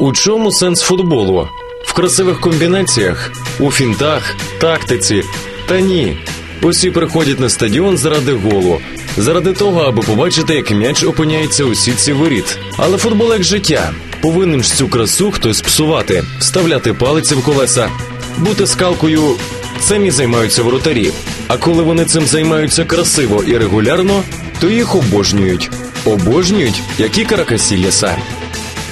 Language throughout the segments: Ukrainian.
У чому сенс футболу? В красивих комбінаціях, у фінтах, тактиці. Та ні. Усі приходять на стадіон заради голу, заради того, аби побачити, як м'яч опиняється у сітці воріт. Але футбол як життя. Повинен ж цю красу хтось псувати, вставляти палиці в колеса, бути скалкою. Цим і займаються воротарі. А коли вони цим займаються красиво і регулярно, то їх обожнюють. Обожнюють, як і Каракасілляса.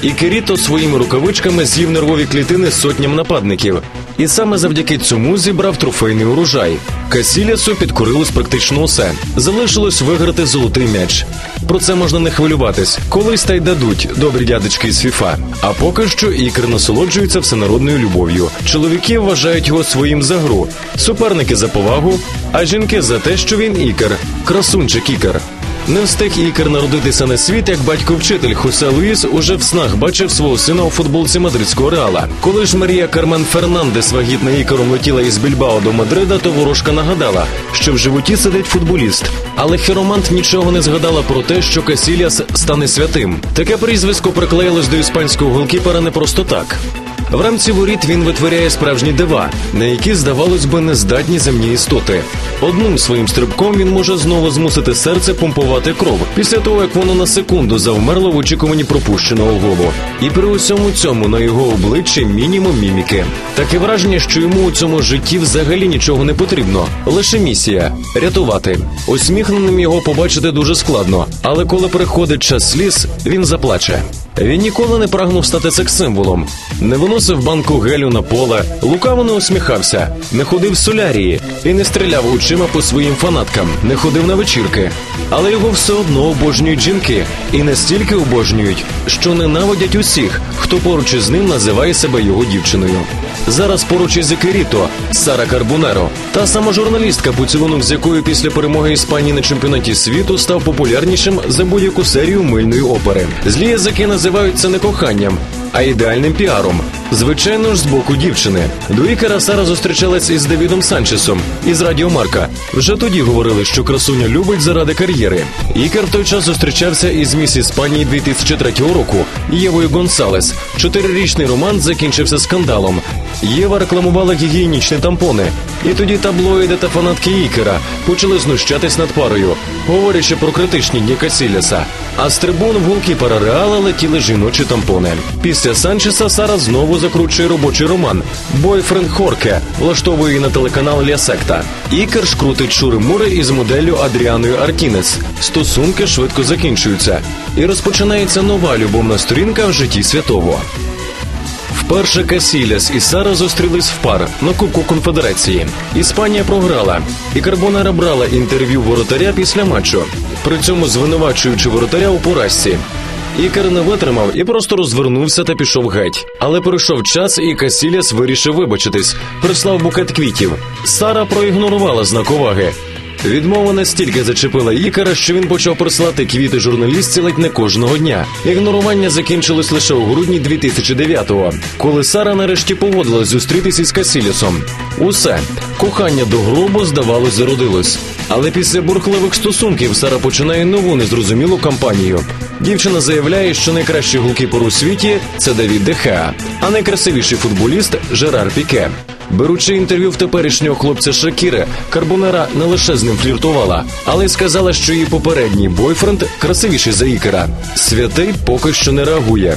І Керіто своїми рукавичками з'їв нервові клітини сотням нападників. І саме завдяки цьому зібрав трофейний урожай. Касілясу підкорилось практично усе. Залишилось виграти золотий м'яч. Про це можна не хвилюватись. Колись та й дадуть добрі дядечки з ФІФА. А поки що ікр насолоджується всенародною любов'ю. Чоловіки вважають його своїм за гру, суперники за повагу, а жінки за те, що він ікер, красунчик ікер. Не встиг Ікер народитися на світ, як батько-вчитель Хосе Луїс уже в снах бачив свого сина у футболці мадридського реала. Коли ж Марія Кармен Фернандес вагітна Ікером летіла із Більбао до Мадрида, то ворожка нагадала, що в животі сидить футболіст. Але хіромант нічого не згадала про те, що Касіліас стане святим. Таке прізвисько приклеїлось до іспанського голкіпера не просто так. В рамці воріт він витворяє справжні дива, на які, здавалось би, нездатні земні істоти. Одним своїм стрибком він може знову змусити серце помпувати кров після того, як воно на секунду завмерло в очікуванні пропущеного голу. І при усьому цьому на його обличчі мінімум міміки. Таке враження, що йому у цьому житті взагалі нічого не потрібно. Лише місія рятувати. Усміхненим його побачити дуже складно, але коли приходить час сліз, він заплаче. Він ніколи не прагнув стати секс-символом, не виносив банку гелю на поле, лукаво не усміхався, не ходив в солярії і не стріляв очима по своїм фанаткам, не ходив на вечірки. Але його все одно обожнюють жінки і настільки обожнюють, що ненавидять усіх, хто поруч із ним називає себе його дівчиною. Зараз поруч із Екеріто Сара Карбунеро, та сама журналістка, поцілунок з якою після перемоги Іспанії на чемпіонаті світу став популярнішим за будь-яку серію мильної опери. Злі язики називають не коханням, а ідеальним піаром. Звичайно ж, з боку дівчини. Ікера Сара зустрічалась із Давідом Санчесом із Радіо Марка. Вже тоді говорили, що красуня любить заради кар'єри. Ікер в той час зустрічався із міс Іспанії 2003 року Євою Гонсалес. Чотирирічний роман закінчився скандалом. Єва рекламувала гігієнічні тампони. І тоді таблоїди та фанатки Ікера почали знущатись над парою, говорячи про критичні дні Касіляса. А з трибун в голкіпера Реала летіли жіночі тампони. Після Санчеса Сара знову закручує робочий роман. Бойфренд Хорке влаштовує на телеканал Ля Секта. Ікер ж крутить шури-мури із моделлю Адріаною Артінес. Стосунки швидко закінчуються. І розпочинається нова любовна сторінка в житті святого. Вперше Касіляс і Сара зустрілись в пар на Кубку Конфедерації. Іспанія програла, і Карбонара брала інтерв'ю воротаря після матчу, при цьому звинувачуючи воротаря у поразці. Ікер не витримав і просто розвернувся та пішов геть. Але пройшов час, і Касіляс вирішив вибачитись, прислав букет квітів. Сара проігнорувала знак уваги. Відмова настільки зачепила Ікара, що він почав присилати квіти журналістці ледь не кожного дня. Ігнорування закінчилось лише у грудні 2009-го, коли Сара нарешті погодилась зустрітися із Касілісом. Усе кохання до гробу, здавалось, зародилось. Але після бурхливих стосунків Сара починає нову незрозумілу кампанію. Дівчина заявляє, що найкращий голкіпер у світі це Давід Дехеа, а найкрасивіший футболіст Жерар Піке. Беручи інтерв'ю в теперішнього хлопця Шакіри, Карбонера не лише з ним фліртувала, але й сказала, що її попередній бойфренд красивіший за Ікера. Святий поки що не реагує.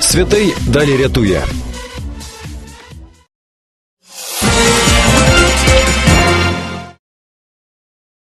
Святий далі рятує.